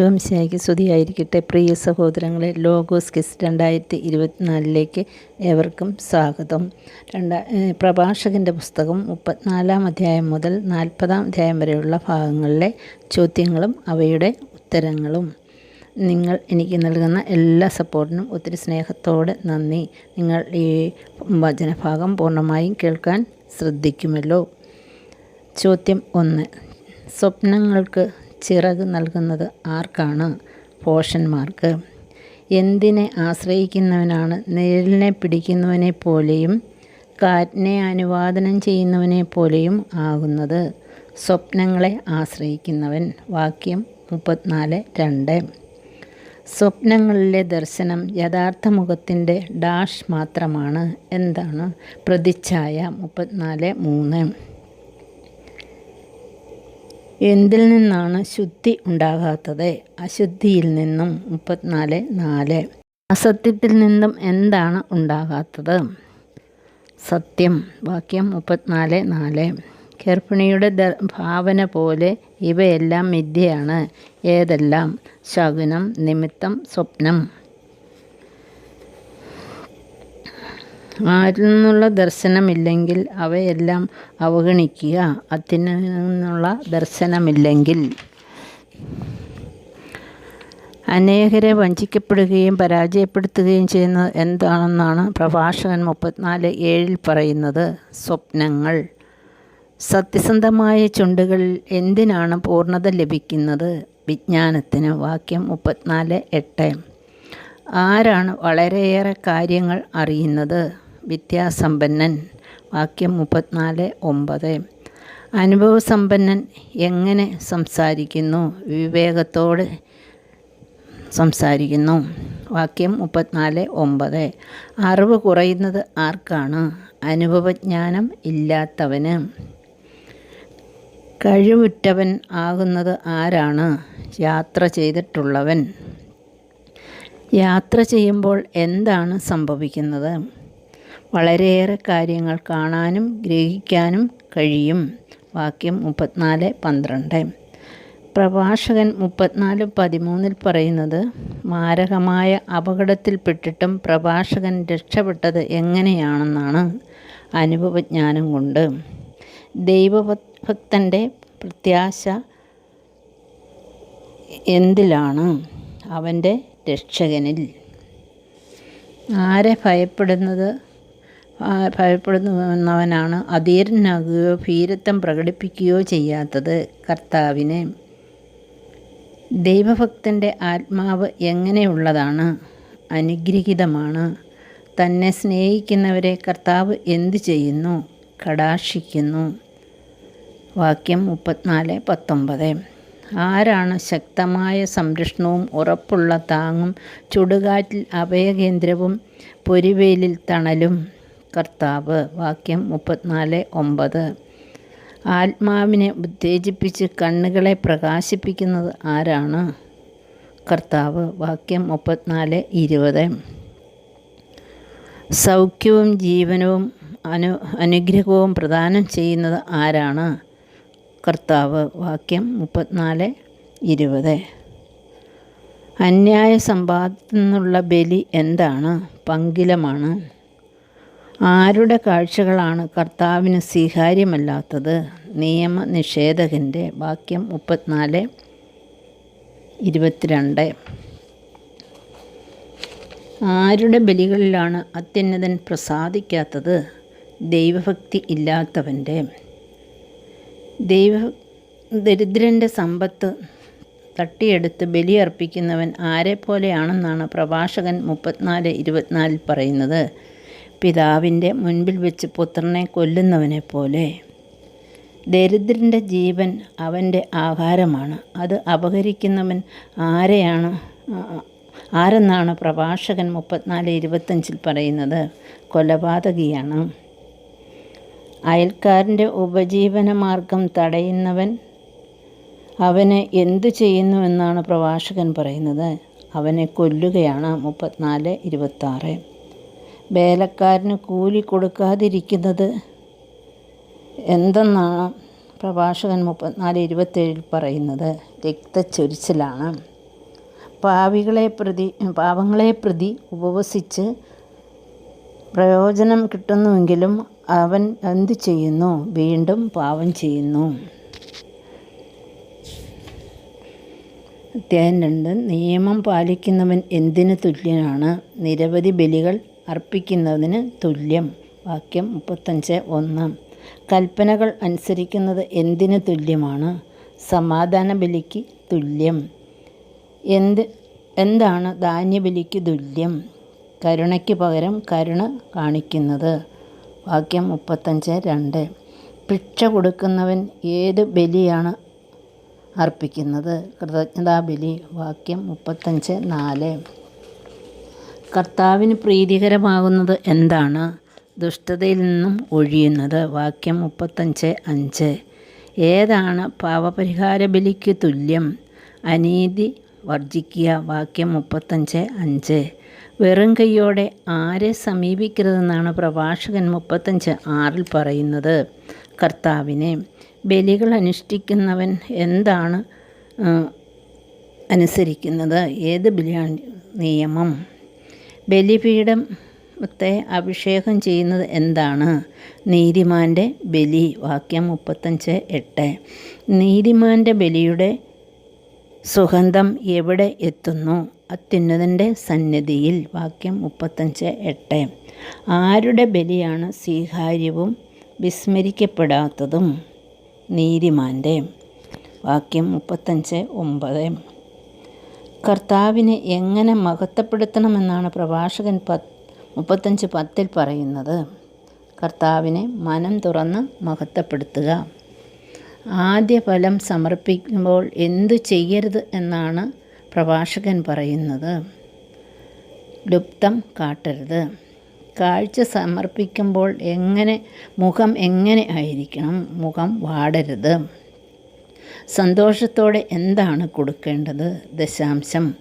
യോംശായിക്ക് സ്തുതിയായിരിക്കട്ടെ പ്രിയ സഹോദരങ്ങളെ logos kiss രണ്ടായിരത്തി ഇരുപത്തിനാലിലേക്ക് ഏവർക്കും സ്വാഗതം. രണ്ടാ പ്രഭാഷകന്റെ പുസ്തകം മുപ്പത്തിനാലാം അധ്യായം മുതൽ നാൽപ്പതാം അധ്യായം വരെയുള്ള ഭാഗങ്ങളിലെ ചോദ്യങ്ങളും അവയുടെ ഉത്തരങ്ങളും. നിങ്ങൾ എനിക്ക് നൽകുന്ന എല്ലാ സപ്പോർട്ടിനും ഒത്തിരി സ്നേഹത്തോടെ നന്ദി. നിങ്ങൾ ഈ വചനഭാഗം പൂർണമായും കേൾക്കാൻ ശ്രദ്ധിക്കുമല്ലോ. ചോദ്യം ഒന്ന്. സ്വപ്നങ്ങൾക്ക് ചിറക് നൽകുന്നത് ആർക്കാണ്? പോഷന്മാർക്ക്. എന്തിനെ ആശ്രയിക്കുന്നവനാണ്? നിഴലിനെ പിടിക്കുന്നവനെ പോലെയും കാറ്റിനെ അനുവാദനം ചെയ്യുന്നവനെ പോലെയും ആകുന്നത്. സ്വപ്നങ്ങളെ ആശ്രയിക്കുന്നവൻ. വാക്യം മുപ്പത്തിനാല് രണ്ട്. സ്വപ്നങ്ങളിലെ ദർശനം യഥാർത്ഥ മുഖത്തിന്റെ ഡാഷ് മാത്രമാണ്. എന്താണ്? പ്രതിച്ഛായ മുപ്പത്തിനാല് മൂന്ന്. എന്തിൽ നിന്നാണ് ശുദ്ധി ഉണ്ടാകാത്തത്? അശുദ്ധിയിൽ നിന്നും മുപ്പത്തിനാല് നാല്. അസത്യത്തിൽ നിന്നും എന്താണ് ഉണ്ടാകാത്തത്? സത്യം വാക്യം മുപ്പത്തിനാല് നാല്. ഗർഭിണിയുടെ ഭാവന പോലെ ഇവയെല്ലാം മിഥ്യയാണ്. ഏതെല്ലാം? ശകുനം നിമിത്തം സ്വപ്നം. ആരിൽ നിന്നുള്ള ദർശനമില്ലെങ്കിൽ അവയെല്ലാം അവഗണിക്കുക. അതിൽ നിന്നുള്ള ദർശനമില്ലെങ്കിൽ അനേകരെ വഞ്ചിക്കപ്പെടുകയും പരാജയപ്പെടുത്തുകയും ചെയ്യുന്നത് എന്താണെന്നാണ് പ്രഭാഷകൻ മുപ്പത്തിനാല് ഏഴിൽ പറയുന്നത്. സ്വപ്നങ്ങൾ. സത്യസന്ധമായ ചുണ്ടുകൾ എന്തിനാണ് പൂർണത ലഭിക്കുന്നത്? വിജ്ഞാനത്തിന് വാക്യം മുപ്പത്തിനാല് എട്ട്. ആരാണ് വളരെയേറെ കാര്യങ്ങൾ അറിയുന്നത്? വിദ്യാസമ്പന്നൻ വാക്യം മുപ്പത്തിനാല് ഒമ്പത്. അനുഭവസമ്പന്നൻ എങ്ങനെ സംസാരിക്കുന്നു? വിവേകത്തോട് സംസാരിക്കുന്നു. വാക്യം മുപ്പത്തിനാല് ഒമ്പത്. അറിവ് കുറയുന്നത് ആർക്കാണ്? അനുഭവജ്ഞാനം ഇല്ലാത്തവന്. കഴിവുറ്റവൻ ആകുന്നത് ആരാണ്? യാത്ര ചെയ്തിട്ടുള്ളവൻ. യാത്ര ചെയ്യുമ്പോൾ എന്താണ് സംഭവിക്കുന്നത്? വളരെയേറെ കാര്യങ്ങൾ കാണാനും ഗ്രഹിക്കാനും കഴിയും. വാക്യം മുപ്പത്തിനാല് പന്ത്രണ്ട്. പ്രഭാഷകൻ മുപ്പത്തിനാല് പതിമൂന്നിൽ പറയുന്നത് മാരകമായ അപകടത്തിൽപ്പെട്ടിട്ടും പ്രഭാഷകൻ രക്ഷപ്പെട്ടത് എങ്ങനെയാണെന്നാണ് അനുഭവജ്ഞാനം കൊണ്ട്. ദൈവഭക്തന്റെ പ്രത്യാശ എന്തിലാണ്? അവന്റെ രക്ഷകനിൽ. ആരെ ഭയപ്പെടുന്നത്? ഭയപ്പെടുന്നവനാണ് അധീരനാകുകയോ ഭീരത്വം പ്രകടിപ്പിക്കുകയോ ചെയ്യാത്തത് കർത്താവിനെ. ദൈവഭക്തന്റെ ആത്മാവ് എങ്ങനെയുള്ളതാണ്? അനുഗ്രഹീതമാണ്. തന്നെ സ്നേഹിക്കുന്നവരെ കർത്താവ് എന്തു ചെയ്യുന്നു? കടാക്ഷിക്കുന്നു. വാക്യം മുപ്പത്തിനാല് പത്തൊമ്പത്. ആരാണ് ശക്തമായ സംരക്ഷണവും ഉറപ്പുള്ള താങ്ങും ചുടുകാറ്റിൽ അഭയകേന്ദ്രവും പൊരിവേലിൽ തണലും? കർത്താവ് വാക്യം മുപ്പത്തിനാല് ഒമ്പത്. ആത്മാവിനെ ഉത്തേജിപ്പിച്ച് കണ്ണുകളെ പ്രകാശിപ്പിക്കുന്നത് ആരാണ്? കർത്താവ് വാക്യം മുപ്പത്തിനാല് ഇരുപത്. സൗഖ്യവും ജീവനവും അനു അനുഗ്രഹവും പ്രദാനം ചെയ്യുന്നത് ആരാണ്? കർത്താവ് വാക്യം മുപ്പത്തിനാല് ഇരുപത്. അന്യായ സമ്പാദത്തിൽ നിന്നുള്ള ബലി എന്താണ്? പങ്കിലമാണ്. ആരുടെ കാഴ്ചകളാണ് കർത്താവിന് സ്വീകാര്യമല്ലാത്തത്? നിയമ നിഷേധകന്റെ വാക്യം മുപ്പത്തിനാല് ഇരുപത്തിരണ്ട്. ആരുടെ ബലികളിലാണ് അത്യുന്നതൻ പ്രസാദിക്കാത്തത്? ദൈവഭക്തി ഇല്ലാത്തവന്റെ ദൈവ ദരിദ്രന്റെ സമ്പത്ത് തട്ടിയെടുത്ത് ബലിയർപ്പിക്കുന്നവൻ ആരെപ്പോലെയാണെന്നാണ് പ്രഭാഷകൻ മുപ്പത്തിനാല് ഇരുപത്തിനാലിൽ പറയുന്നത്. പിതാവിന്റെ മുൻപിൽ വെച്ച് പുത്രനെ കൊല്ലുന്നവനെ പോലെ ദരിദ്രന്റെ ജീവൻ അവന്റെ ആഹാരമാണ്. അത് അപഹരിക്കുന്നവൻ ആരെയാണ്? ആരെന്നാണ് പ്രഭാഷകൻ മുപ്പത്തിനാല് ഇരുപത്തഞ്ചിൽ പറയുന്നത്? കൊലപാതകിയാണ്. അയൽക്കാരന്റെ ഉപജീവനമാർഗം തടയുന്നവൻ അവനെ എന്തു ചെയ്യുന്നുവെന്നാണ് പ്രഭാഷകൻ പറയുന്നത്? അവനെ കൊല്ലുകയാണ് മുപ്പത്തിനാല് ഇരുപത്താറ്. വേലക്കാരന് കൂലി കൊടുക്കാതിരിക്കുന്നത് എന്തെന്നാണ് പ്രഭാഷകൻ മുപ്പത്തിനാല് ഇരുപത്തേഴിൽ പറയുന്നത്? രക്തച്ചൊരിച്ചിലാണ്. പാവികളെ പ്രതി പാവങ്ങളെ പ്രതി ഉപവസിച്ച് പ്രയോജനം കിട്ടുന്നുവെങ്കിലും അവൻ എന്തു ചെയ്യുന്നു? വീണ്ടും പാവം ചെയ്യുന്നു. അധ്യായം രണ്ട്. നിയമം പാലിക്കുന്നവൻ എന്തിന് തുല്യനാണ്? നിരവധി ബലികൾ അർപ്പിക്കുന്നതിന് തുല്യം. വാക്യം മുപ്പത്തഞ്ച് ഒന്ന്. കൽപ്പനകൾ അനുസരിക്കുന്നത് എന്തിന് തുല്യമാണ്? സമാധാന ബലിക്ക് തുല്യം. എന്ത് എന്താണ് ധാന്യബലിക്ക് തുല്യം? കരുണയ്ക്ക് പകരം കരുണ കാണിക്കുന്നത്. വാക്യം മുപ്പത്തഞ്ച് രണ്ട്. ഭിക്ഷ കൊടുക്കുന്നവൻ ഏത് ബലിയാണ് അർപ്പിക്കുന്നത്? കൃതജ്ഞതാബലി വാക്യം മുപ്പത്തഞ്ച് നാല്. കർത്താവിന് പ്രീതികരമാകുന്നത് എന്താണ്? ദുഷ്ടതയിൽ നിന്നും ഒഴിയുന്നത്. വാക്യം മുപ്പത്തഞ്ച് അഞ്ച്. ഏതാണ് പാവപരിഹാര ബലിക്ക് തുല്യം? അനീതി വർജിക്കുക. വാക്യം മുപ്പത്തഞ്ച് അഞ്ച്. വെറും കൈയോടെ ആരെ സമീപിക്കരുതെന്നാണ് പ്രഭാഷകൻ മുപ്പത്തഞ്ച് ആറിൽ പറയുന്നത്. കർത്താവിനെ ബലികൾ അനുഷ്ഠിക്കുന്നവൻ എന്താണ് അനുസരിക്കുന്നത്? ഏത് ബലിയാണ് നിയമം? ബലിപീഠത്തെ അഭിഷേകം ചെയ്യുന്നത് എന്താണ്? നീതിമാന്റെ ബലി വാക്യം മുപ്പത്തഞ്ച് എട്ട്. നീതിമാന്റെ ബലിയുടെ സുഗന്ധം എവിടെ എത്തുന്നു? അത്യുന്നതന്റെ സന്നിധിയിൽ വാക്യം മുപ്പത്തഞ്ച് എട്ട്. ആരുടെ ബലിയാണ് സ്വീകാര്യവും വിസ്മരിക്കപ്പെടാത്തതും? നീതിമാന്റെ വാക്യം മുപ്പത്തഞ്ച് ഒമ്പത്. കർത്താവിനെ എങ്ങനെ മഹത്വപ്പെടുത്തണമെന്നാണ് പ്രഭാഷകൻ പത്ത് മുപ്പത്തഞ്ച് പത്തിൽ പറയുന്നത്. കർത്താവിനെ മനം തുറന്ന് മഹത്വപ്പെടുത്തുക. ആദ്യ ഫലം സമർപ്പിക്കുമ്പോൾ എന്തു ചെയ്യരുത് എന്നാണ് പ്രഭാഷകൻ പറയുന്നത്. ലുപ്തം കാട്ടരുത്. കാഴ്ച സമർപ്പിക്കുമ്പോൾ എങ്ങനെ മുഖം എങ്ങനെ ആയിരിക്കണം? മുഖം വാടരുത്. സന്തോഷത്തോടെ എന്താണ് കൊടുക്കേണ്ടത്? ദശാംശം.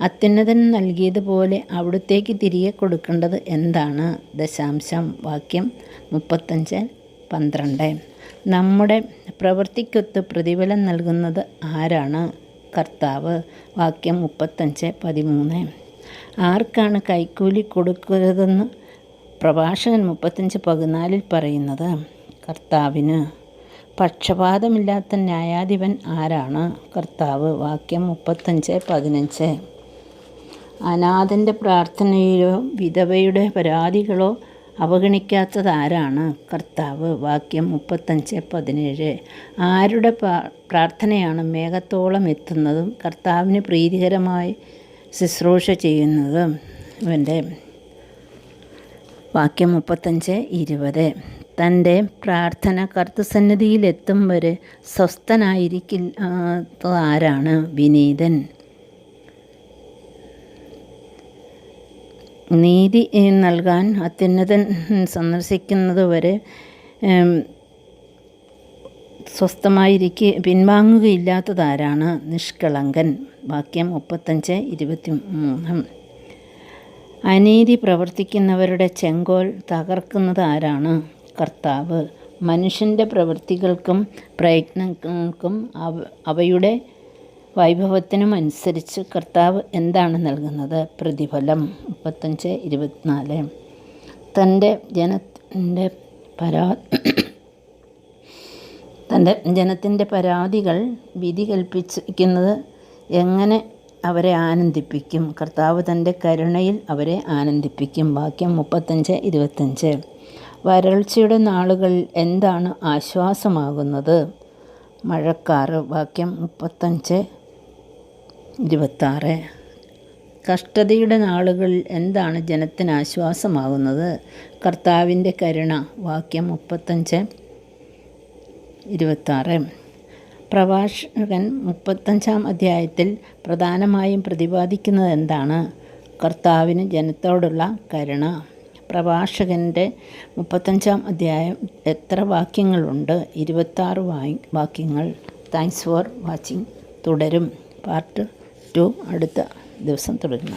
അത്യുന്നതൻ നൽകിയതുപോലെ അവിടത്തേക്ക് തിരികെ കൊടുക്കേണ്ടത് എന്താണ്? ദശാംശം. വാക്യം മുപ്പത്തഞ്ച് പന്ത്രണ്ട്. നമ്മുടെ പ്രവൃത്തിക്കൊത്ത് പ്രതിഫലം നൽകുന്നത് ആരാണ്? കർത്താവ്. വാക്യം മുപ്പത്തഞ്ച് പതിമൂന്ന്. ആർക്കാണ് കൈക്കൂലി കൊടുക്കരുതെന്ന് പ്രഭാഷകൻ മുപ്പത്തഞ്ച് പതിനാലിൽ പറയുന്നത്? കർത്താവിന്. പക്ഷപാതമില്ലാത്ത ന്യായാധിപൻ ആരാണ്? കർത്താവ് വാക്യം മുപ്പത്തഞ്ച് പതിനഞ്ച്. അനാഥന്റെ പ്രാർത്ഥനയിലോ വിധവയുടെ പരാതികളോ അവഗണിക്കാത്തത് ആരാണ് കർത്താവ് വാക്യം മുപ്പത്തഞ്ച് പതിനേഴ്. ആരുടെ പ്രാർത്ഥനയാണ് മേഘത്തോളം എത്തുന്നതും കർത്താവിന് പ്രീതികരമായി ശുശ്രൂഷ ചെയ്യുന്നതും? ഇവന്റെ വാക്യം മുപ്പത്തഞ്ച് ഇരുപത്. തന്റെ പ്രാർത്ഥന കർത്തസന്നിധിയിലെത്തും വരെ സ്വസ്ഥനായിരിക്കില്ല ആരാണ്? വിനീതൻ. നീതി നൽകാൻ അത്യുന്നതൻ സന്ദർശിക്കുന്നതുവരെ സ്വസ്ഥമായിരിക്കെ പിൻവാങ്ങുകയില്ലാത്തതാരാണ്? നിഷ്കളങ്കൻ. വാക്യം മുപ്പത്തഞ്ച് ഇരുപത്തി മൂന്ന് അനീതി പ്രവർത്തിക്കുന്നവരുടെ ചെങ്കോൽ തകർക്കുന്നത് ആരാണ്? കർത്താവ്. മനുഷ്യന്റെ പ്രവൃത്തികൾക്കും പ്രയത്നങ്ങൾക്കും അവ അവയുടെ വൈഭവത്തിനും അനുസരിച്ച് കർത്താവ് എന്താണ് നൽകുന്നത്? പ്രതിഫലം. മുപ്പത്തഞ്ച് ഇരുപത്തിനാല്. തന്റെ ജനത്തിന്റെ പരാ തന്റെ ജനത്തിന്റെ പരാതികൾ വിധി കൽപ്പിച്ചിരിക്കുന്നത് എങ്ങനെ അവരെ ആനന്ദിപ്പിക്കും? കർത്താവ് തന്റെ കരുണയിൽ അവരെ ആനന്ദിപ്പിക്കും. വാക്യം മുപ്പത്തഞ്ച് ഇരുപത്തഞ്ച്. വരൾച്ചയുടെ നാളുകളിൽ എന്താണ് ആശ്വാസമാകുന്നത്? മഴക്കാറ് വാക്യം മുപ്പത്തഞ്ച് ഇരുപത്താറ്. കഷ്ടതയുടെ നാളുകളിൽ എന്താണ് ജനത്തിന് ആശ്വാസമാകുന്നത്? കർത്താവിന്റെ കരുണ വാക്യം മുപ്പത്തഞ്ച് ഇരുപത്താറ്. പ്രഭാഷകൻ മുപ്പത്തഞ്ചാം അധ്യായത്തിൽ പ്രധാനമായും പ്രതിപാദിക്കുന്നത് എന്താണ്? കർത്താവിന് ജനത്തോടുള്ള കരുണ. പ്രഭാഷകന്റെ മുപ്പത്തഞ്ചാം അധ്യായം എത്ര വാക്യങ്ങളുണ്ട്? ഇരുപത്താറ് വാക്യങ്ങൾ. താങ്ക്സ് ഫോർ വാച്ചിങ് തുടരും. പാർട്ട് ടു അടുത്ത ദിവസം തുടരുന്നു.